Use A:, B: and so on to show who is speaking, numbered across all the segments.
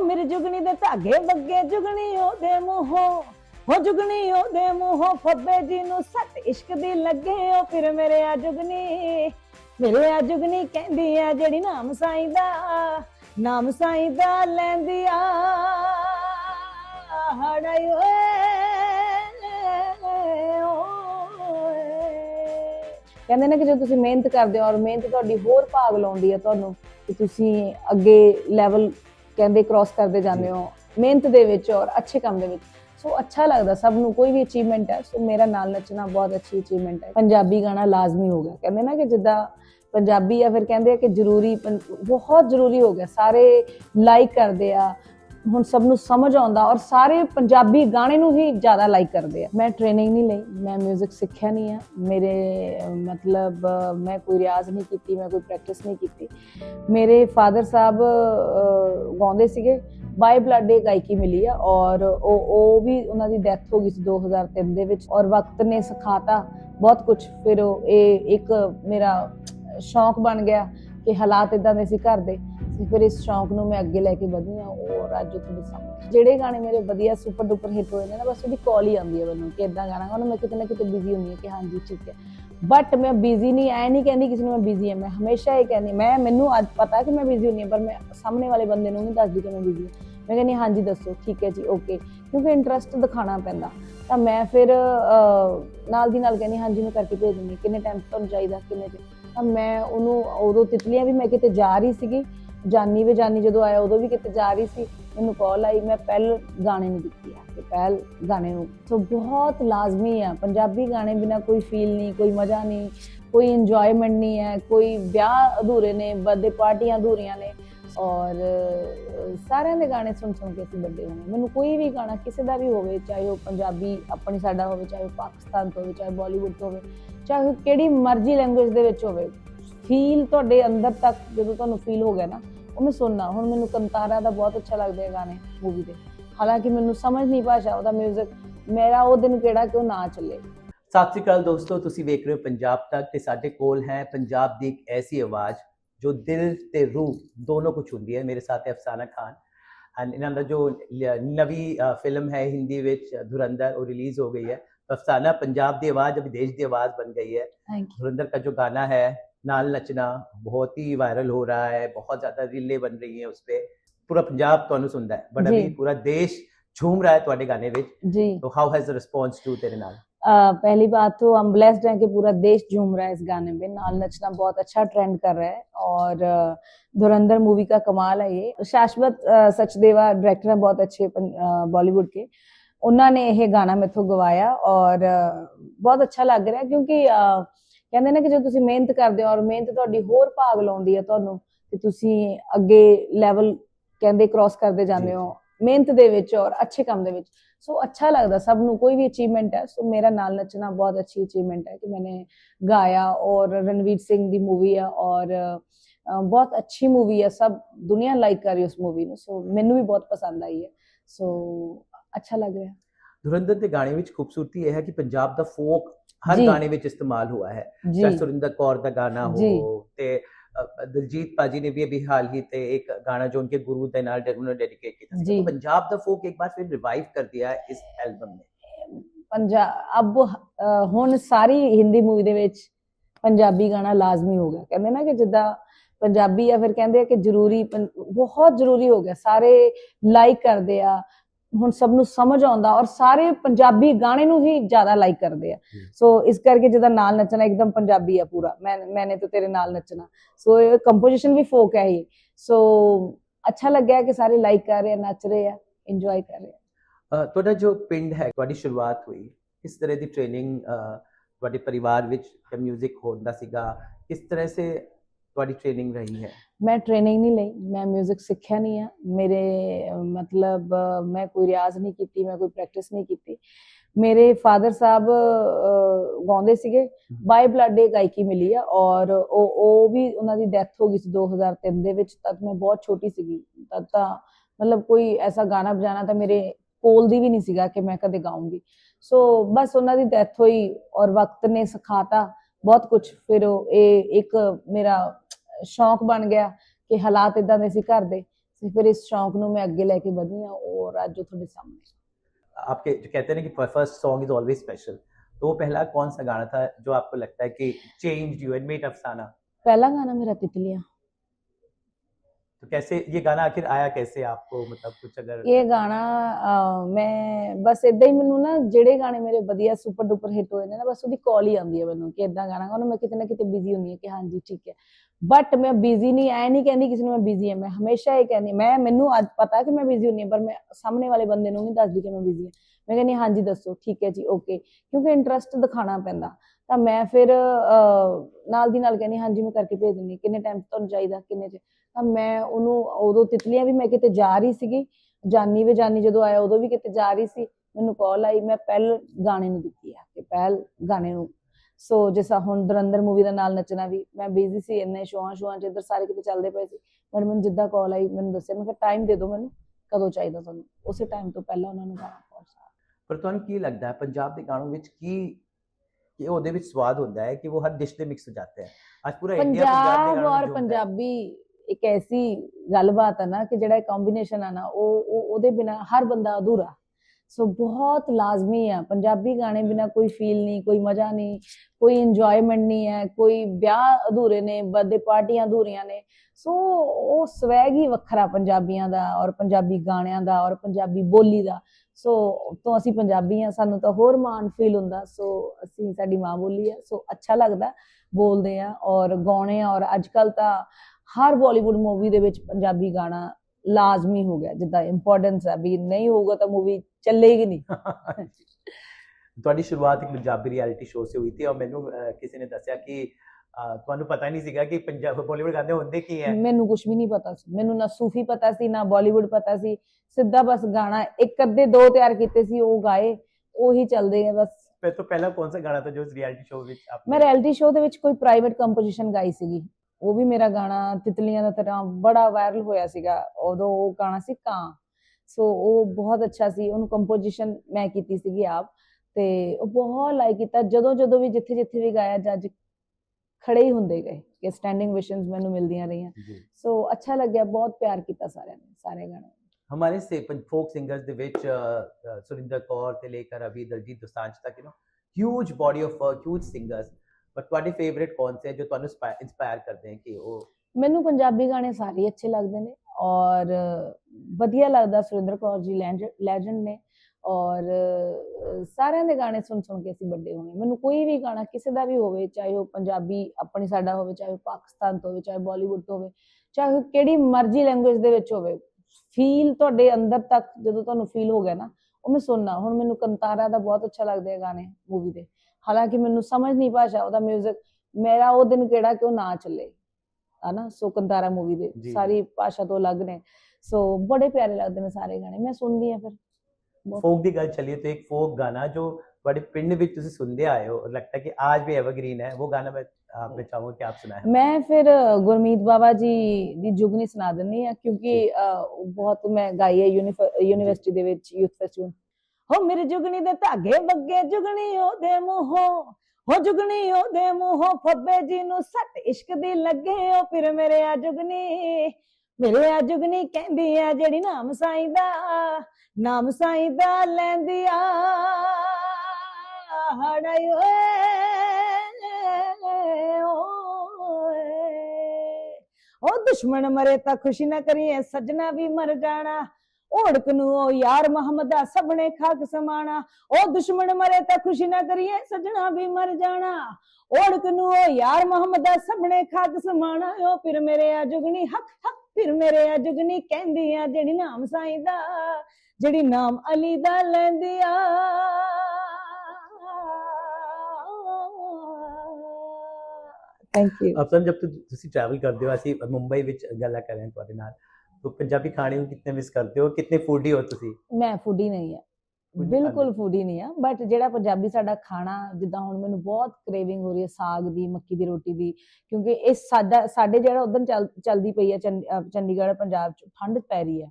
A: ਮੇਰੀ ਜੁਗਣੀ ਦੇ ਧਾਗੇ ਬੱਗੇ ਜੁਗਣੀ ਉਹਦੇ ਮੂੰਹੋਂ ਹੋ ਜੁਗਣੀ ਉਹਦੇ ਮੂੰਹੋਂ ਫੱਬੇ ਜੀ ਨੂੰ ਸੱਟ ਇਸ਼ਕ ਦੀ ਲੱਗੇ ਉਹ ਫਿਰ ਮੇਰੇ ਆ ਜੁਗਨੀ, ਮੇਰੇ ਆ ਜੁਗਨੀ ਕਹਿੰਦੀ ਆ ਜਿਹੜੀ ਨਾਮ ਸਾਈਂ ਦਾ ਨਾਮ ਸਾਈਂ ਦਾ ਲੈਂਦੀ ਆ। ਹੜਾਈ ਓਏ ਕਹਿੰਦੇ ਨੇ ਕਿ ਜਦੋਂ ਤੁਸੀਂ ਮਿਹਨਤ ਕਰਦੇ ਹੋ ਔਰ ਮਿਹਨਤ ਤੁਹਾਡੀ ਹੋਰ ਭਾਗ ਲਾਉਂਦੀ ਹੈ ਤੁਹਾਨੂੰ ਕਿ ਤੁਸੀਂ ਅੱਗੇ ਲੈਵਲ ਕਹਿੰਦੇ ਕ੍ਰਾਸ ਕਰਦੇ ਜਾਂਦੇ ਹੋ, ਮਿਹਨਤ ਦੇ ਵਿੱਚ ਔਰ ਅੱਛੇ ਕੰਮ ਦੇ ਵਿੱਚ। ਸੋ ਅੱਛਾ ਲੱਗਦਾ, ਸਭ ਨੂੰ ਕੋਈ ਵੀ ਅਚੀਵਮੈਂਟ ਹੈ, ਸੋ ਮੇਰਾ ਨਾਲ ਨੱਚਣਾ ਬਹੁਤ ਅੱਛੀ ਅਚੀਵਮੈਂਟ ਹੈ। ਪੰਜਾਬੀ ਗਾਣਾ ਲਾਜ਼ਮੀ ਹੋ ਗਿਆ। ਕਹਿੰਦੇ ਨਾ ਕਿ ਜਿੱਦਾਂ ਪੰਜਾਬੀ ਆ, ਫਿਰ ਕਹਿੰਦੇ ਆ ਕਿ ਜ਼ਰੂਰੀ ਬਹੁਤ ਜ਼ਰੂਰੀ ਹੋ ਗਿਆ। ਸਾਰੇ ਲਾਈਕ ਕਰਦੇ ਆ ਹੁਣ ਸਭ ਨੂੰ ਸਮਝ ਆਉਂਦਾ ਔਰ ਸਾਰੇ ਪੰਜਾਬੀ ਗਾਣੇ ਨੂੰ ਹੀ ਜ਼ਿਆਦਾ ਲਾਈਕ ਕਰਦੇ ਆ। ਮੈਂ ਟ੍ਰੇਨਿੰਗ ਨਹੀਂ ਲਈ, ਮੈਂ 뮤직 ਸਿੱਖਿਆ ਨਹੀਂ ਆ। ਮੇਰੇ ਮਤਲਬ ਮੈਂ ਕੋਈ ਰਿਆਜ਼ ਨਹੀਂ ਕੀਤੀ, ਮੈਂ ਕੋਈ ਪ੍ਰੈਕਟਿਸ ਨਹੀਂ ਕੀਤੀ। ਮੇਰੇ ਫਾਦਰ ਸਾਹਿਬ ਗਾਉਂਦੇ ਸੀਗੇ ਬਾਈ ਬਲੱਡ ਇਹ ਗਾਇਕੀ ਮਿਲੀ ਆ ਔਰ ਉਹ ਉਹ ਵੀ ਉਹਨਾਂ ਦੀ ਡੈਥ ਹੋ ਗਈ ਸੀ 2003 ਦੇ ਵਿੱਚ ਔਰ ਵਕਤ ਨੇ ਸਿਖਾਤਾ ਬਹੁਤ ਕੁਝ ਫਿਰ ਉਹ ਇਹ ਇੱਕ ਮੇਰਾ ਸ਼ੌਂਕ ਬਣ ਗਿਆ ਕਿ ਹਾਲਾਤ ਇਦਾਂ ਦੇ ਸੀ ਘਰ ਦੇ। ਤੇ ਫਿਰ ਇਸ ਸ਼ੌਂਕ ਨੂੰ ਮੈਂ ਅੱਗੇ ਲੈ ਕੇ ਵਧੀ ਹਾਂ ਔਰ ਅੱਜ ਤੁਹਾਡੇ ਸਾਹਮਣੇ। ਜਿਹੜੇ ਗਾਣੇ ਮੇਰੇ ਵਧੀਆ ਸੁਪਰ ਡੁਪਰ ਹਿੱਟ ਹੋਏ ਨੇ ਨਾ, ਬਸ ਉਹਦੀ ਕਾਲ ਹੀ ਆਉਂਦੀ ਹੈ ਮੈਨੂੰ ਕਿ ਇਦਾਂ ਗਾਣਾ ਉਹਨੂੰ ਮੈਂ ਕਿਤੇ ਨਾ ਕਿਤੇ ਬਿਜ਼ੀ ਹੁੰਦੀ ਹਾਂ ਕਿ ਹਾਂਜੀ ਠੀਕ ਹੈ। ਬਟ ਮੈਂ ਬਿਜ਼ੀ ਨਹੀਂ, ਐ ਨਹੀਂ ਕਹਿੰਦੀ ਕਿਸੇ ਨੂੰ ਮੈਂ ਬਿਜ਼ੀ ਹਾਂ, ਮੈਂ ਹਮੇਸ਼ਾ ਇਹ ਕਹਿੰਦੀ ਮੈਂ, ਮੈਨੂੰ ਅੱਜ ਪਤਾ ਕਿ ਮੈਂ ਬਿਜ਼ੀ ਹੁੰਦੀ ਹਾਂ, ਪਰ ਮੈਂ ਸਾਹਮਣੇ ਵਾਲੇ ਬੰਦੇ ਨੂੰ ਨਹੀਂ ਦੱਸਦੀ ਕਿ ਮੈਂ ਬਿਜ਼ੀ ਹਾਂ। ਮੈਂ ਕਹਿੰਦੀ ਹਾਂਜੀ ਦੱਸੋ, ਠੀਕ ਹੈ ਜੀ ਓਕੇ ਕਿਉਂਕਿ ਇੰਟਰਸਟ ਦਿਖਾਣਾ ਪੈਂਦਾ। ਤਾਂ ਮੈਂ ਫਿਰ ਨਾਲ ਦੀ ਨਾਲ ਕਹਿੰਦੀ ਹਾਂਜੀ ਮੈਂ ਕਰਕੇ ਭੇਜ ਦਿੰਦੀ ਹਾਂ। ਕਿੰਨੇ ਟਾਈਮ ਤੁਹਾਨੂੰ ਚਾਹੀਦਾ, ਕਿੰਨੇ ਤਾਂ ਮੈਂ ਉਹਨੂੰ ਉਦੋਂ ਤਿਤਲੀਆਂ ਵੀ ਮੈਂ ਕਿਤੇ ਜਾ ਰਹੀ ਸੀਗੀ। ਜਾਨੀ ਵੇ ਜਾਨੀ ਜਦੋਂ ਆਇਆ, ਉਦੋਂ ਵੀ ਕਿਤੇ ਜਾ ਰਹੀ ਸੀ, ਮੈਨੂੰ ਕਾਲ ਆਈ, ਮੈਂ ਪਹਿਲ ਗਾਣੇ ਨੂੰ ਦਿੱਤੀ ਆ ਕਿ ਪਹਿਲ ਗਾਣੇ ਨੂੰ। ਸੋ ਬਹੁਤ ਲਾਜ਼ਮੀ ਆ, ਪੰਜਾਬੀ ਗਾਣੇ ਬਿਨਾ ਕੋਈ ਫੀਲ ਨਹੀਂ, ਕੋਈ ਮਜ਼ਾ ਨਹੀਂ, ਕੋਈ ਇੰਜੋਇਮੈਂਟ ਨਹੀਂ ਹੈ, ਕੋਈ ਵਿਆਹ ਅਧੂਰੇ ਨੇ ਬਰਥਡੇ ਪਾਰਟੀਆਂ ਅਧੂਰੀਆਂ ਨੇ, ਔਰ ਸਾਰਿਆਂ ਦੇ ਗਾਣੇ ਸੁਣ ਸੁਣ ਕੇ ਅਸੀਂ ਵੱਡੇ ਹੋਏ ਮੈਨੂੰ ਕੋਈ ਵੀ ਗਾਣਾ ਕਿਸੇ ਦਾ ਵੀ ਹੋਵੇ, ਚਾਹੇ ਉਹ ਪੰਜਾਬੀ ਆਪਣੀ ਸਾਡਾ ਹੋਵੇ, ਚਾਹੇ ਉਹ ਪਾਕਿਸਤਾਨ ਤੋਂ ਹੋਵੇ, ਚਾਹੇ ਬਾਲੀਵੁੱਡ ਤੋਂ ਹੋਵੇ, ਚਾਹੇ ਉਹ ਕਿਹੜੀ ਮਰਜ਼ੀ ਲੈਂਗੁਏਜ ਦੇ ਵਿੱਚ ਹੋਵੇ ਫੀਲ ਤੁਹਾਡੇ ਅੰਦਰ ਤੱਕ ਜਦੋਂ ਤੁਹਾਨੂੰ ਫੀਲ ਹੋ ਗਿਆ ਨਾ ਉਹ ਮੈਂ ਸੁਣਨਾ ਹੁਣ ਮੈਨੂੰ ਕੰਤਾਰਾ ਦਾ ਬਹੁਤ ਅੱਛਾ ਲੱਗਦਾ ਹੈ ਗਾਣੇ ਮੂਵੀ ਦੇ। ਹਾਲਾਂਕਿ ਮੈਨੂੰ ਸਮਝ ਨਹੀਂ ਭਾਸ਼ਾ ਉਹਦਾ 뮤직 ਮੇਰਾ ਉਹ ਦਿਨ ਕਿਹੜਾ ਕਿਉਂ ਨਾ ਚੱਲੇ।
B: ਸਤਿ ਸ੍ਰੀ ਅਕਾਲ ਦੋਸਤੋ ਤੁਸੀਂ ਵੇਖ ਰਹੇ ਹੋ ਪੰਜਾਬ ਤੱਕ ਤੇ ਸਾਡੇ ਕੋਲ ਹੈ ਪੰਜਾਬ ਦੀ ਇੱਕ ਐਸੀ ਆਵਾਜ਼ ਜੋ ਦਿਲ ਤੇ ਰੂਹ ਦੋਨੋਂ ਕੁਝ ਹੁੰਦੀ ਹੈ। ਮੇਰੇ ਸਾਥ ਹੈ ਅਫਸਾਨਾ ਖਾਨ ਐਂਡ ਇਹਨਾਂ ਦਾ ਜੋ ਨਵੀਂ ਫਿਲਮ ਹੈ ਹਿੰਦੀ ਵਿੱਚ ਧੁਰੰਧਰ ਉਹ ਰਿਲੀਜ਼ ਹੋ ਗਈ ਹੈ। ਅਫਸਾਨਾ ਪੰਜਾਬ ਦੀ ਆਵਾਜ਼ ਅਭੀ ਦੇਸ਼ ਦੀ ਆਵਾਜ਼ ਬਣ ਗਈ
A: ਹੈ।
B: ਧੁਰੰਧਰ ਦਾ ਜੋ ਗਾਣਾ ਹੈ नाल नचना बहुत ही वायरल हो रहा है बहुत ज्यादा रीलें बन रही हैं उस पे पूरा पंजाब ਤੁਹਾਨੂੰ ਸੁਣਦਾ ਹੈ ਬਟ
A: ਜੀ।
B: ਅਭੀ ਪੂਰਾ ਦੇਸ਼ झूम रहा है ਤੁਹਾਡੇ ਗਾਣੇ ਵਿੱਚ
A: जी
B: तो how has the response to तेरे नाल
A: अ, पहली बात तो हम ब्लेस्ड हैं कि पूरा देश झूम रहा है इस गाने पे नाल नचना बहुत अच्छा ट्रेंड कर रहा है और अ, धुरंधर मूवी का कमाल है ये शाश्वत अ, सचदेवा डायरेक्टर हैं बहुत अच्छे बॉलीवुड के ਉਹਨਾਂ ਨੇ ਇਹ ਗਾਣਾ ਮੇਥੋਂ ਗਵਾਇਆ ਔਰ ਅ, ਬਹੁਤ ਅੱਛਾ ਲੱਗ ਰਿਹਾ ਕਿਉਂਕਿ ਅ, ਕਹਿੰਦੇ ਨੇ ਕਿ ਜੇ ਤੁਸੀਂ ਮਿਹਨਤ ਕਰਦੇ ਹੋ ਔਰ ਮਿਹਨਤ ਤੁਹਾਡੀ ਹੋਰ ਭਾਗ ਲਾਉਂਦੀ ਹੈ ਤੁਹਾਨੂੰ ਤੇ ਤੁਸੀਂ ਅੱਗੇ ਲੈਵਲ ਕਹਿੰਦੇ ਕ੍ਰਾਸ ਕਰਦੇ ਜਾਂਦੇ ਹੋ ਮਿਹਨਤ ਦੇ ਵਿੱਚ ਔਰ ਅੱਛੇ ਕੰਮ ਦੇ ਵਿੱਚ। ਸੋ ਅੱਛਾ ਲੱਗਦਾ ਸਭ ਨੂੰ ਕੋਈ ਵੀ ਅਚੀਵਮੈਂਟ ਹੈ ਸੋ ਮੇਰਾ ਨਾਲ ਨੱਚਣਾ ਬਹੁਤ ਅੱਛੀ ਅਚੀਵਮੈਂਟ ਹੈ ਕਿ ਮੈਨੇ ਗਾਇਆ ਔਰ ਰਣਵੀਰ ਸਿੰਘ ਦੀ ਮੂਵੀ ਹੈ ਔਰ ਬਹੁਤ ਅੱਛੀ ਮੂਵੀ ਹੈ ਸਭ ਦੁਨੀਆ ਲਾਈਕ ਕਰ ਰਹੀ ਉਸ ਮੂਵੀ ਨੂੰ ਸੋ ਮੈਨੂੰ ਵੀ ਬਹੁਤ ਪਸੰਦ ਆਈ ਹੈ। ਸੋ ਅੱਛਾ ਲੱਗ ਰਿਹਾ।
B: ਦੁਰੰਦਰ ਦੇ ਗਾਣੇ ਵਿੱਚ ਖੂਬਸੂਰਤੀ ਇਹ ਹੈ ਕਿ ਪੰਜਾਬ ਦਾ ਫੋਕ ਹਰ ਗਾਣੇ ਵਿੱਚ ਇਸਤੇਮਾਲ ਹੋਇਆ ਹੈ। ਚਾਹੇ ਸੁਰਿੰਦਰ ਕੌਰ ਦਾ ਗਾਣਾ ਹੋ ਤੇ ਦਿਲਜੀਤ ਪਾਜੀ ਨੇ ਵੀ ਅਭੀ ਹਾਲ ਹੀ ਤੇ ਇੱਕ ਗਾਣਾ ਜੋ ਉਨਕੇ ਗੁਰੂ ਦੇ ਨਾਲ ਉਹਨਾਂ ਡੈਡੀਕੇਟ ਕੀਤਾ ਸੀ। ਪੰਜਾਬ ਦਾ ਫੋਕ ਇੱਕ ਵਾਰ ਫਿਰ ਰਿਵਾਈਵ ਕਰ ਦਿਆ ਇਸ ਐਲਬਮ ਨੇ।
A: ਪੰਜਾਬ ਅਬ ਹੁਣ ਸਾਰੀ ਹਿੰਦੀ ਮੂਵੀ ਦੇ ਵਿੱਚ ਪੰਜਾਬੀ ਗਾਣਾ ਲਾਜ਼ਮੀ ਹੋ ਗਿਆ। ਕਹਿੰਦੇ ਨਾ ਕਿ ਜਿੱਦਾਂ ਪੰਜਾਬੀ ਆ ਫਿਰ ਕਹਿੰਦੇ ਆ ਕਿ ਜ਼ਰੂਰੀ ਬਹੁਤ ਜ਼ਰੂਰੀ ਹੋ ਗਿਆ। ਸਾਰੇ ਲਾਈਕ ਕਰਦੇ ਆ। ਹੁਣ ਸਭ ਨੂੰ ਸਮਝ ਆਉਂਦਾ ਔਰ ਸਾਰੇ ਪੰਜਾਬੀ ਗਾਣੇ ਨੂੰ ਹੀ ਜ਼ਿਆਦਾ ਲਾਈਕ ਕਰਦੇ ਆ। ਸੋ ਇਸ ਕਰਕੇ ਜਿਹਦਾ ਨਾਲ ਨੱਚਣਾ ਇੱਕਦਮ ਪੰਜਾਬੀ ਆ ਪੂਰਾ। ਮੈਂ ਮੈਨੇ ਤਾਂ ਤੇਰੇ ਨਾਲ ਨੱਚਣਾ। ਸੋ ਇਹ ਕੰਪੋਜੀਸ਼ਨ ਵੀ ਫੋਕ ਹੈ। ਇਹ ਸੋ ਅੱਛਾ ਲੱਗਿਆ ਕਿ ਸਾਰੇ ਲਾਈਕ ਕਰ ਰਹੇ ਆ ਨੱਚ ਰਹੇ ਆ ਇੰਜੋਏ ਕਰ ਰਹੇ ਆ।
B: ਤੁਹਾਡਾ ਜੋ ਪਿੰਡ ਹੈ ਤੁਹਾਡੀ ਸ਼ੁਰੂਆਤ ਹੋਈ ਕਿਸ ਤਰ੍ਹਾਂ ਦੀ ਟ੍ਰੇਨਿੰਗ ਤੁਹਾਡੇ ਪਰਿਵਾਰ ਵਿੱਚ ਮਿਊਜ਼ਿਕ ਹੁੰਦਾ ਸੀਗਾ? ਕਿਸ ਤਰ੍ਹਾਂ ਸੇ ਤੁਹਾਡੀ ਟ੍ਰੇਨਿੰਗ ਰਹੀ ਹੈ?
A: ਮੈਂ ਟ੍ਰੇਨਿੰਗ ਨਹੀਂ ਲਈ ਮੈਂ 뮤직 ਸਿੱਖਿਆ ਨਹੀਂ ਆ ਮੇਰੇ ਮਤਲਬ ਮੈਂ ਕੋਈ ਰਿਆਜ਼ ਨਹੀਂ ਕੀਤੀ ਮੈਂ ਕੋਈ ਪ੍ਰੈਕਟਿਸ ਨਹੀਂ ਕੀਤੀ। ਮੇਰੇ ਫਾਦਰ ਸਾਹਿਬ ਗਾਉਂਦੇ ਸੀਗੇ। ਬਾਈ ਬਲੱਡ ਇਹ ਗਾਇਕੀ ਮਿਲੀ ਆ ਔਰ ਉਹ ਉਹ ਵੀ ਉਹਨਾਂ ਦੀ ਡੈਥ ਹੋ ਗਈ ਸੀ 2003 ਦੇ ਵਿੱਚ। ਤਦ ਮੈਂ ਬਹੁਤ ਛੋਟੀ ਸੀਗੀ। ਤਦ ਤਾਂ ਮਤਲਬ ਕੋਈ ਐਸਾ ਗਾਣਾ ਬਜਾਣਾ ਤਾਂ ਮੇਰੇ ਕੋਲ ਦੀ ਵੀ ਨਹੀਂ ਸੀਗਾ ਕਿ ਮੈਂ ਕਦੇ ਗਾਉਂਗੀ। ਸੋ ਬਸ ਉਹਨਾਂ ਦੀ ਡੈਥ ਹੋਈ ਔਰ ਵਕਤ ਨੇ ਸਿਖਾਤਾ ਬਹੁਤ ਕੁਝ ਫਿਰ ਉਹ ਇਹ ਇੱਕ ਮੇਰਾ ਸ਼ੌਂਕ ਬਣ ਗਿਆ ਕਿ ਹਾਲਾਤ ਇਦਾਂ ਦੇ ਸੀ ਘਰ ਦੇ ਤੇ ਫਿਰ ਇਸ ਸ਼ੌਂਕ ਨੂੰ ਮੈਂ ਅੱਗੇ ਲੈ ਕੇ ਵਧੀ ਆ ਔਰ ਅੱਜ ਤੁਹਾਡੇ ਸਾਹਮਣੇ
B: आपके जो कहते हैं ना कि first song is always special तो पहला कौन सा गाना था जो आपको लगता है कि चेंज यू एंड मेड अफसाना
A: पहला गाना मेरा तितलिया।
B: तो कैसे ये गाना आखिर आया कैसे आपको? मतलब कुछ अगर
A: ये गाना आ, मैं ਬਸ ਇਦਾਂ ਹੀ ਮੈਨੂੰ ਨਾ ਜਿਹੜੇ ਗਾਣੇ ਮੇਰੇ ਵਧੀਆ ਸੁਪਰ ਡੁਪਰ ਹਿੱਟ ਹੋਏ ਨੇ ਨਾ ਬਸ ਉਹਦੀ ਕਾਲ ਹੀ ਆਉਂਦੀ ਹੈ ਮੈਨੂੰ ਕਿ ਇਦਾਂ ਗਾਣਾ ਗਾਉਣਾ ਮੈਂ ਕਿਤੇ ਨਾ ਕਿਤੇ ਬਿਜ਼ੀ ਹੁੰਦੀ ਹਾਂ ਕਿ ਹਾਂਜੀ ਠੀਕ ਹੈ ਬਟ ਮੈਂ ਬਿਜ਼ੀ ਨਹੀਂ, ਐ ਨਹੀਂ ਕਹਿੰਦੀ ਕਿਸੇ ਨੂੰ ਮੈਂ ਬਿਜ਼ੀ ਹਾਂ, ਮੈਂ ਹਮੇਸ਼ਾ ਇਹ ਕਹਿੰਦੀ, ਮੈਂ, ਮੈਨੂੰ ਅੱਜ ਪਤਾ ਕਿ ਮੈਂ ਬਿਜ਼ੀ ਹੁੰਦੀ ਪਰ ਮੈਂ ਸਾਹਮਣੇ ਵਾਲੇ ਬੰਦੇ ਨੂੰ ਨਹੀਂ ਦੱਸਦੀ ਕਿ ਮੈਂ ਬਿਜ਼ੀ ਹਾਂ। ਮੈਂ ਕਹਿੰਦੀ, ਹਾਂਜੀ, ਦੱਸੋ, ਠੀਕ ਹੈ ਜੀ ਓਕੇ ਕਿਉਂਕਿ ਇੰਟਰਸਟ ਦਿਖਾਣਾ ਪੈਂਦਾ। ਤਾਂ ਮੈਂ ਫਿਰ ਨਾਲ ਦੀ ਨਾਲ ਕਹਿੰਦੀ, ਹਾਂਜੀ, ਮੈਂ ਕਰਕੇ ਭੇਜ ਦਿੰਦੀ ਕਿੰਨੇ ਟਾਈਮ ਤੁਹਾਨੂੰ ਚਾਹੀਦਾ, ਕਿੰਨੇ ਚ। ਤਾਂ ਮੈਂ ਉਹਨੂੰ, ਉਦੋਂ ਤਿਤਲੀਆਂ ਵੀ ਮੈਂ ਕਿਤੇ ਜਾ ਰਹੀ ਸੀਗੀ, ਜਾਨੀ ਵੇ ਜਾਨੀ ਜਦੋਂ ਆਇਆ, ਉਦੋਂ ਵੀ ਕਿਤੇ ਜਾ ਰਹੀ ਸੀ, ਮੈਨੂੰ ਕਾਲ ਆਈ, ਮੈਂ ਪਹਿਲ ਗਾਣੇ ਨੂੰ ਦਿੱਤੀ ਆ, ਕਿ ਪਹਿਲ ਗਾਣੇ ਨੂੰ ਸੋ ਜਿਸਾ ਹੁਣ ਦਰੰਦਰ ਮੂਵੀ ਦਾ ਨਾਲ ਨੱਚਣਾ ਵੀ ਮੈਂ ਬਿਜ਼ੀ ਸੀ ਇੰਨੇ ਸ਼ੋਆਂ ਸ਼ੋਆਂ ਚ ਇੱਧਰ ਸਾਰੇ ਕਿਤੇ ਚੱਲਦੇ ਪਏ ਸੀ। ਪਰ ਮੈਨੂੰ ਜਿੱਦਾਂ ਕਾਲ ਆਈ ਮੈਨੂੰ ਦੱਸਿਆ ਮੈਂ ਕਿਹਾ ਟਾਈਮ ਦੇ ਦਿਓ ਮੈਨੂੰ ਕਦੋਂ ਚਾਹੀਦਾ ਤੁਹਾਨੂੰ? ਉਸੇ ਟਾਈਮ ਤੋਂ ਪਹਿਲਾਂ ਉਹਨਾਂ ਨੂੰ ਗਾਣਾ ਪਹੁੰਚਾ।
B: ਪਰ ਤੁਹਾਨੂੰ ਕੀ ਲੱਗਦਾ ਹੈ ਪੰਜਾਬ ਦੇ ਗਾਣੋਂ ਵਿੱਚ ਕੀ ਕਿ ਉਹਦੇ ਵਿੱਚ ਸਵਾਦ ਹੁੰਦਾ ਹੈ ਕਿ ਉਹ ਹਰ ਡਿਸ਼ ਦੇ ਮਿਕਸ ਹੋ ਜਾਂਦੇ ਹੈ ਅੱਜ ਪੂਰਾ ਇੰਡੀਆ ਪੰਜਾਬ ਦੇ
A: ਪੰਜਾਬ
B: ਗਾਣੋਂ
A: ਔਰ। ਪੰਜਾਬੀ ਇੱਕ ਐਸੀ ਗੱਲਬਾਤ ਹੈ ਨਾ ਕਿ ਜਿਹੜਾ ਕੰਬੀਨੇਸ਼ਨ ਆ ਨਾ ਉਹ- ਉਹਦੇ ਬਿਨਾ ਹਰ ਬੰਦਾ ਅਧੂਰਾ। ਸੋ ਬਹੁਤ ਲਾਜ਼ਮੀ ਆ ਪੰਜਾਬੀ ਗਾਣੇ ਬਿਨਾ ਕੋਈ ਫੀਲ ਨਹੀਂ ਕੋਈ ਮਜ਼ਾ ਨਹੀਂ ਕੋਈ ਇੰਜੋਇਮੈਂਟ ਨਹੀਂ ਹੈ ਕੋਈ ਵਿਆਹ ਅਧੂਰੇ ਨੇ ਬਰਥਡੇ ਪਾਰਟੀਆਂ ਅਧੂਰੀਆਂ ਨੇ ਸੋ ਉਹ ਸਵੈਗ ਹੀ ਵੱਖਰਾ ਪੰਜਾਬੀਆਂ ਦਾ ਔਰ ਪੰਜਾਬੀ ਗਾਣਿਆਂ ਦਾ ਔਰ ਪੰਜਾਬੀ ਬੋਲੀ ਦਾ ਸੋ ਤੋਂ ਅਸੀਂ ਪੰਜਾਬੀ ਆ ਸਾਨੂੰ ਤਾਂ ਹੋਰ ਮਾਣ ਫੀਲ ਹੁੰਦਾ ਸੋ ਅਸੀਂ ਸਾਡੀ ਮਾਂ ਬੋਲੀ ਆ ਸੋ ਅੱਛਾ ਲੱਗਦਾ ਬੋਲਦੇ ਆ ਔਰ ਗਾਉਣੇ ਆ ਔਰ ਅੱਜ ਕੱਲ ਤਾਂ ਹਰ ਬਾਲੀਵੁੱਡ ਮੂਵੀ ਦੇ ਵਿੱਚ ਪੰਜਾਬੀ ਗਾਣਾ ਲਾਜ਼ਮੀ ਹੋ ਗਿਆ ਜਿੱਦਾਂ ਇੰਪੋਰਟੈਂਸ ਆ ਵੀ ਨਹੀਂ ਹੋਊਗਾ ਤਾਂ ਮੂਵੀ ਚੱਲੇਗੀ ਨਹੀਂ।
B: ਤੁਹਾਡੀ ਸ਼ੁਰੂਆਤ ਇੱਕ ਪੰਜਾਬੀ ਰਿਐਲਿਟੀ ਸ਼ੋਅ ਸੇ ਹੋਈ ਸੀ ਔਰ ਮੈਨੂੰ ਕਿਸੇ ਨੇ ਦੱਸਿਆ ਕਿ ਤੁਹਾਨੂੰ ਪਤਾ ਨਹੀਂ ਸੀਗਾ ਕਿ ਪੰਜਾਬ ਬਾਲੀਵੁੱਡ ਗਾਣੇ ਹੁੰਦੇ ਕੀ ਹੈ।
A: ਮੈਨੂੰ ਕੁਝ ਵੀ ਨਹੀਂ ਪਤਾ ਸੀ। ਮੈਨੂੰ ਨਾ ਸੂਫੀ ਪਤਾ ਸੀ ਨਾ ਬਾਲੀਵੁੱਡ ਪਤਾ ਸੀ। ਸਿੱਧਾ ਬਸ ਗਾਣਾ ਇੱਕ ਅੱਧੇ ਦੋ ਤਿਆਰ ਕੀਤੇ ਸੀ ਉਹ ਗਾਏ ਉਹੀ ਚੱਲਦੇ ਗਏ ਬਸ।
B: ਫਿਰ ਤੋਂ ਪਹਿਲਾਂ ਕੌਣ ਸਾ ਗਾਣਾ ਤਾਂ ਜੋ ਰਿਐਲਿਟੀ ਸ਼ੋਅ ਵਿੱਚ ਆਪ
A: ਮੈਂ ਰਿਐਲਿਟੀ ਸ਼ੋਅ ਦੇ ਵਿੱਚ ਕੋਈ ਪ੍ਰਾਈਵੇਟ ਕੰਪੋਜੀਸ਼ਨ ਗਾਈ ਸੀਗੀ। ਉਹ ਵੀ ਮੇਰਾ ਗਾਣਾ ਤਿਤਲੀਆਂ ਦਾ ਤਰ੍ਹਾਂ ਬੜਾ ਵਾਇਰਲ ਹੋਇਆ ਸੀਗਾ। ਉਦੋਂ ਉਹ ਗਾਣਾ ਸੀ ਕਾਂ। ਸੋ ਉਹ ਬਹੁਤ ਅੱਛਾ ਸੀ। ਉਹਨੂੰ ਕੰਪੋਜੀਸ਼ਨ ਮੈਂ ਕੀਤੀ ਸੀਗੀ ਆਪ। ਤੇ ਉਹ ਬਹੁਤ ਲਾਈਕ ਕੀਤਾ। ਜਦੋਂ ਜਦੋਂ ਵੀ ਜਿੱਥੇ ਜਿੱਥੇ ਵੀ ਗਾਇਆ ਜੱਜ ਖੜੇ ਹੀ ਹੁੰਦੇ ਗਏ ਕਿ ਸਟੈਂਡਿੰਗ ਵਿਸ਼ਨਸ ਮੈਨੂੰ ਮਿਲਦੀਆਂ ਰਹੀਆਂ। ਸੋ ਅੱਛਾ ਲੱਗਿਆ। ਬਹੁਤ ਪਿਆਰ ਕੀਤਾ ਸਾਰਿਆਂ ਨੇ ਸਾਰੇ ਗਾਣੇ
B: ਹਮਾਰੇ ਸੇ ਫੋਕ ਸਿੰਗਰਸ ਦੇ ਵਿੱਚ ਸੁਰਿੰਦਰ ਕੌਰ ਤੇ ਲੈ ਕੇ ਰਵੀ ਦਲਜੀਤ ਦੋਸਾਂਝ ਤੱਕ you know huge body of huge singers but ਤੁਹਾਡੇ ਫੇਵਰਿਟ ਕੌਣ ਸੇ ਜੋ ਤੁਹਾਨੂੰ ਇਨਸਪਾਇਰ ਕਰਦੇ ਹੈ ਕਿ ਉਹ
A: ਮੈਨੂੰ ਪੰਜਾਬੀ ਗਾਣੇ ਸਾਰੇ ਅੱਛੇ ਲੱਗਦੇ ਨੇ ਔਰ ਵਧੀਆ ਲੱਗਦਾ ਸੁਰਿੰਦਰ ਕੌਰ ਜੀ ਲੈਜੈਂਡ ਨੇ ਔਰ ਸਾਰਿਆਂ ਦੇ ਗਾਣੇ ਸੁਣ ਸੁਣ ਕੇ ਅਸੀਂ ਵੱਡੇ ਹੋਏ ਮੈਨੂੰ ਕੋਈ ਵੀ ਗਾਣਾ ਕਿਸੇ ਦਾ ਵੀ ਹੋਵੇ, ਚਾਹੇ ਉਹ ਪੰਜਾਬੀ ਆਪਣੀ ਸਾਡਾ ਹੋਵੇ, ਚਾਹੇ ਉਹ ਪਾਕਿਸਤਾਨ ਤੋਂ ਹੋਵੇ, ਚਾਹੇ ਬਾਲੀਵੁੱਡ ਤੋਂ ਹੋਵੇ, ਚਾਹੇ ਉਹ ਕਿਹੜੀ ਮਰਜ਼ੀ ਲੈਂਗੁਏਜ ਦੇ ਵਿੱਚ ਹੋਵੇ ਫੀਲ ਤੁਹਾਡੇ ਅੰਦਰ ਤੱਕ ਜਦੋਂ ਤੁਹਾਨੂੰ ਫੀਲ ਹੋ ਗਿਆ ਨਾ, ਉਹ ਮੈਂ ਸੁਣਨਾ। ਹੁਣ ਮੈਨੂੰ ਕੰਤਾਰਾ ਦਾ ਬਹੁਤ ਅੱਛਾ ਲੱਗਦਾ ਆ ਗਾਣੇ ਮੂਵੀ ਦੇ। ਹਾਲਾਂਕਿ ਮੈਨੂੰ ਸਮਝ ਨਹੀਂ ਭਾਸ਼ਾ, ਉਹਦਾ 뮤직 ਮੇਰਾ ਉਹ ਦਿਨ ਕਿਹੜਾ ਕਿ ਉਹ ਨਾ ਚੱਲੇ। ਹਨਾ ਸੋ ਕੰਤਾਰਾ ਮੂਵੀ ਦੇ ਸਾਰੀ ਭਾਸ਼ਾ ਤੋਂ ਅਲੱਗ ਨੇ। ਸੋ ਬੜੇ ਪਿਆਰੇ ਲੱਗਦੇ ਨੇ ਸਾਰੇ ਗਾਣੇ। ਮੈਂ ਸੁਣਦੀ ਆ ਫਿਰ।
B: ਫੋਕ ਦੀ ਗੱਲ ਚੱਲੀਏ ਤੇ ਇੱਕ ਫੋਕ ਗਾਣਾ ਜੋ ਬੜੇ ਪਿੰਡ ਵਿੱਚ ਤੁਸੀਂ ਸੁਣਦੇ ਆਏ ਹੋ ਲੱਗਦਾ ਕਿ ਅੱਜ ਵੀ ਐਵਰਗ੍ਰੀਨ ਹੈ ਉਹ ਗਾਣਾ ਮੈਂ ਆਪ ਮੈਂ ਚਾਹੂੰ ਕਿ ਆਪ ਸੁਣਾਏ
A: ਮੈਂ ਫਿਰ ਗੁਰਮੀਤ ਬਾਬਾ ਜੀ ਦੀ ਜੁਗਨੀ ਸੁਣਾ ਦਿੰਨੀ ਆ ਕਿਉਂਕਿ ਬਹੁਤ ਮੈਂ ਗਾਈ ਹੈ ਯੂਨੀਵਰਸਿਟੀ ਦੇ ਵਿੱਚ ਯੂਥ ਫੈਸਟੀਵਲ ਹੋ ਮੇਰੇ ਜੁਗਨੀ ਦੇ ਧਾਗੇ ਬੱਗੇ ਜੁਗਨੀ ਉਹਦੇ ਮੂੰਹੋਂ ਹੋ ਜੁਗਨੀ ਉਹਦੇ ਮੂੰਹੋਂ ਫੱਬੇ ਜੀ ਨੂੰ ਸੱਟ ਇਸ਼ਕ ਦੀ ਲੱਗੇ ਉਹ ਫਿਰ ਮੇਰੇ ਆ ਜੁਗਨੀ। ਮੇਰੇ ਆ ਜੁਗਨੀ ਕਹਿੰਦੀ ਆ ਜਿਹੜੀ ਨਾਮ ਸਾਈਂ ਦਾ ਨਾਮ ਸਾਈਂ ਦਾ ਲੈਂਦੀ ਆ। ਹੜਾਈ ਓਏ ਓਏ। ਉਹ ਦੁਸ਼ਮਣ ਮਰੇ ਤਾਂ ਖੁਸ਼ੀ ਨਾ ਕਰੀਏ, ਸਜਣਾ ਵੀ ਮਰ ਜਾਣਾ। ਓੜਕ ਨੂੰ ਉਹ ਯਾਰ ਮੁਹੰਮਦਾ ਸਭਨੇ ਖਾਕ ਸਮਾਣਾ ਉਹ ਦੁਸ਼ਮਣ ਮਰੇ ਤਾਂ ਖੁਸ਼ੀ ਨਾ ਕਰੀਏ ਸਜਣਾ ਵੀ ਮਰ ਜਾਣਾ ਓੜਕ ਨੂੰ ਉਹ ਯਾਰ ਮੁਹੰਮਦਾ ਸਭਨੇ ਖਾਕ ਫਿਰ ਮੇਰੇ ਆ ਜੁਗਨੀ ਹੱਕ ਹੱਕ ਫਿਰ ਮੇਰੇ ਆ ਜੁਗਨੀ ਕਹਿੰਦੀ ਆ ਜਿਹੜੀ ਨਾਮ ਸਾਈਂ ਦਾ ਜਿਹੜੀ ਨਾਮ ਅਲੀ ਦਾ ਲੈਂਦੀ ਆ ਥੈਂਕ ਯੂ
B: ਅਫਸਰ ਜਬ ਤੁਸੀਂ ਟਰੈਵਲ ਕਰਦੇ ਹੋ ਅਸੀਂ ਮੁੰਬਈ ਵਿੱਚ ਗੱਲਾਂ ਕਰ ਰਹੇ ਹਾਂ ਤੁਹਾਡੇ ਨਾਲ तो ਪੰਜਾਬੀ ਖਾਣੇ ਨੂੰ ਕਿੰਨੇ ਮਿਸ ਕਰਦੇ ਹੋ? ਕਿੰਨੇ ਫੂਡੀ ਹੋ ਤੁਸੀਂ?
A: ਮੈਂ ਫੂਡੀ ਨਹੀਂ ਆ ਬਿਲਕੁਲ। ਫੂਡੀ ਨਹੀਂ ਆ ਬਟ ਜਿਹੜਾ ਪੰਜਾਬੀ ਸਾਡਾ ਖਾਣਾ ਜਿੱਦਾਂ ਹੁਣ ਮੈਨੂੰ ਬਹੁਤ ਕ੍ਰੇਵਿੰਗ ਹੋ ਰਹੀ ਹੈ ਸਾਗ ਦੀ ਮੱਕੀ ਦੀ ਰੋਟੀ ਦੀ ਕਿਉਂਕਿ ਇਹ ਸਾਡਾ ਸਾਡੇ ਜਿਹੜਾ ਚੱਲ ਚਲਦੀ ਪਈ ਹੈ ਅਹ ਚੰਡੀਗੜ੍ਹ ਪੰਜਾਬ ਚ ਠੰਡ ਪੈ ਰਹੀ ਹੈ।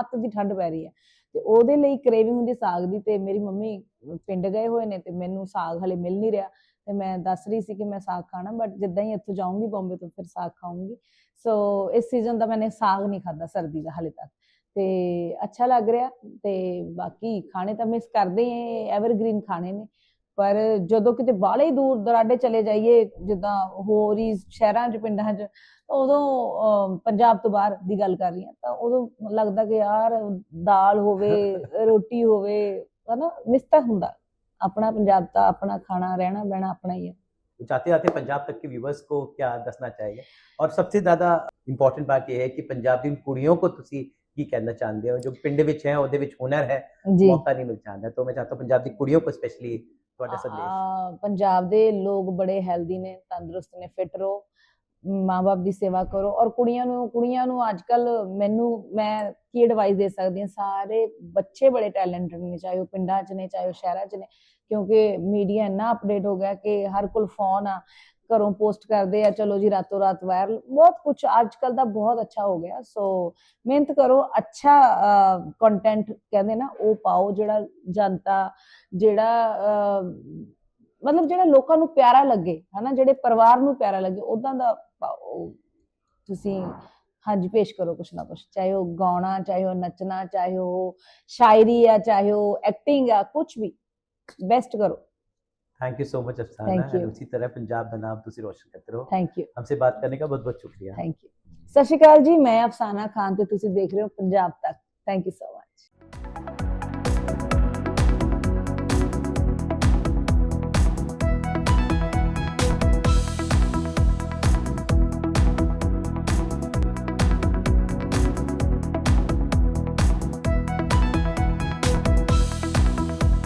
A: ਅੱਤ ਦੀ ਠੰਡ ਪੈ ਰਹੀ ਹੈ। ਤੇ ਉਹਦੇ ਲਈ ਕ੍ਰੇਵਿੰਗ ਹੁੰਦੀ ਸਾਗ ਦੀ ਤੇ ਮੇਰੀ ਮੰਮੀ ਪਿੰਡ ਗਏ ਹੋਏ ਨੇ ਤੇ ਮੈਨੂੰ ਸਾਗ ਹਲੇ ਮਿਲ ਨਹੀਂ ਰਿਹਾ। ਤੇ ਮੈਂ ਦੱਸ ਰਹੀ ਸੀ ਕਿ ਮੈਂ ਸਾਗ ਖਾਣਾ ਬਟ ਜਿੱਦਾਂ ਹੀ ਇੱਥੋਂ ਜਾਊਂਗੀ ਬੰਬੇ ਤੋਂ ਫਿਰ ਸਾਗ ਖਾਊਂਗੀ। ਸੋ ਇਸ ਸੀਜ਼ਨ ਦਾ ਮੈंने ਸਾਗ ਨਹੀਂ ਖਾਦਾ ਸਰਦੀ ਦਾ ਹਾਲੇ ਤੱਕ। ਤੇ ਅੱਛਾ ਲੱਗ ਰਿਹਾ ਤੇ ਬਾਕੀ ਖਾਣੇ ਤਾਂ ਮਿਸ ਕਰਦੇ ਹੀ ਐਵਰਗ੍ਰੀਨ ਖਾਣੇ ਨੇ। ਪਰ ਜਦੋਂ ਕਿਤੇ ਬਾਹਲੇ ਹੀ ਦੂਰ ਦਰਾਡੇ ਚਲੇ ਜਾਈਏ ਜਿੱਦਾਂ ਹੋਰ ਹੀ ਸ਼ਹਿਰਾਂ 'ਚ ਪਿੰਡਾਂ 'ਚ ਉਦੋਂ ਪੰਜਾਬ ਤੋਂ ਬਾਹਰ ਦੀ ਗੱਲ ਕਰ ਰਹੀ ਹਾਂ ਤਾਂ ਉਦੋਂ ਲੱਗਦਾ ਕਿ ਯਾਰ ਦਾਲ ਹੋਵੇ ਰੋਟੀ ਹੋਵੇ ਹਨਾ ਮਿਸ ਤਾਂ ਹੁੰਦਾ। ਆਪਣਾ ਪੰਜਾਬ ਤਾਂ ਆਪਣਾ ਖਾਣਾ ਰਹਿਣਾ ਬਹਿਣਾ ਆਪਣਾ ਹੀ ਹੈ
B: तो जाते जाते पंजाब तक के व्यूवर्स को क्या दसना चाहेंगे और सबसे ਜ਼ਿਆਦਾ ਇੰਪੋਰਟੈਂਟ ਬਾਤ ਇਹ ਹੈ ਕਿ ਪੰਜਾਬ ਦੀ ਕੁੜੀਆਂ को ਤੁਸੀਂ ਕੀ ਕਹਿਣਾ ਚਾਹੁੰਦੇ ਹੋ ਜੋ ਪਿੰਡ ਵਿੱਚ ਹੈ ਉਹਦੇ ਵਿੱਚ ਹੁਨਰ ਹੈ
A: ਜੀ
B: ਮੌਕਾ ਨਹੀਂ ਮਿਲ ਜਾਂਦਾ ਤਾਂ ਮੈਂ ਚਾਹਤਾ ਹੂੰ ਪੰਜਾਬ ਦੀ ਕੁੜੀਆਂ को ਸਪੈਸ਼ਲੀ ਤੁਹਾਡਾ ਸੰਦੇਸ਼
A: ਆ, ਪੰਜਾਬ ਦੇ ਲੋਕ ਬੜੇ ਹੈਲਦੀ ਨੇ ਤੰਦਰੁਸਤ ਨੇ ਫਿਟ ਰਹੋ ਮਾਂ-ਬਾਪ ਦੀ ਸੇਵਾ ਕਰੋ ਔਰ ਕੁੜੀਆਂ ਨੂੰ ਕੁੜੀਆਂ ਨੂੰ ਅੱਜ ਕੱਲ ਮੈਨੂੰ ਮੈਂ ਕੀ ਐਡਵਾਈਸ ਦੇ ਸਕਦੀ ਹਾਂ? ਸਾਰੇ ਬੱਚੇ ਬੜੇ ਟੈਲੈਂਟਡ ਨੇ ਚਾਹੇ ਉਹ ਪਿੰਡਾਂ 'ਚ ਨੇ ਚਾਹੇ ਉਹ ਸ਼ਹਿਰਾਂ 'ਚ ਨੇ ਕਿਉਂਕਿ ਮੀਡੀਆ ਇੰਨਾ ਅਪਡੇਟ ਹੋ ਗਿਆ ਕਿ ਹਰ ਕੋਲ ਫੋਨ ਆ ਘਰੋਂ ਪੋਸਟ ਕਰਦੇ ਆ ਚਲੋ ਜੀ ਰਾਤੋਂ ਰਾਤ ਵਾਇਰਲ ਬਹੁਤ ਕੁਝ ਅੱਜ ਕੱਲ ਦਾ ਬਹੁਤ ਅੱਛਾ ਹੋ ਗਿਆ। ਸੋ ਮਿਹਨਤ ਕਰੋ ਅੱਛਾ ਕੰਟੈਂਟ ਕਹਿੰਦੇ ਨਾ ਉਹ ਪਾਓ ਜਿਹੜਾ ਜਨਤਾ ਜਿਹੜਾ ਅਹ, ਮਤਲਬ ਜਿਹੜਾ ਲੋਕਾਂ ਨੂੰ ਪਿਆਰਾ ਲੱਗੇ ਹਨਾ ਜਿਹੜੇ ਪਰਿਵਾਰ ਨੂੰ ਪਿਆਰਾ ਲੱਗੇ ਉਦਾਂ ਦਾ ਪਾਓ। ਤੁਸੀਂ ਹਾਂਜੀ ਪੇਸ਼ ਕਰੋ ਕੁਛ ਨਾ ਕੁਛ ਚਾਹੇ ਉਹ ਗਾਉਣਾ ਚਾਹੇ ਉਹ ਨੱਚਣਾ ਚਾਹੇ ਉਹ ਸ਼ਾਇਰੀ ਆ ਚਾਹੇ ਉਹ ਐਕਟਿੰਗ ਆ ਕੁਝ ਵੀ ਬੈਸਟ ਕਰੋ
B: thank you so much Afsana
A: Thank you.
B: and उसी तरह पंजाब का नाम तुसी रोशन करते रहो
A: ਥੈਂਕ ਯੂ
B: हमसे बात करने का बहुत बहुत शुक्रिया
A: ਥੈਂਕ ਯੂ ਸਤਿ ਸ਼੍ਰੀ ਅਕਾਲ ਜੀ ਮੈਂ ਅਫਸਾਨਾ ਖਾਨ ਤੇ ਤੁਸੀਂ ਦੇਖ ਰਹੇ ਹੋ ਪੰਜਾਬ ਤੱਕ ਥੈਂਕ ਯੂ ਸੋ ਮਚ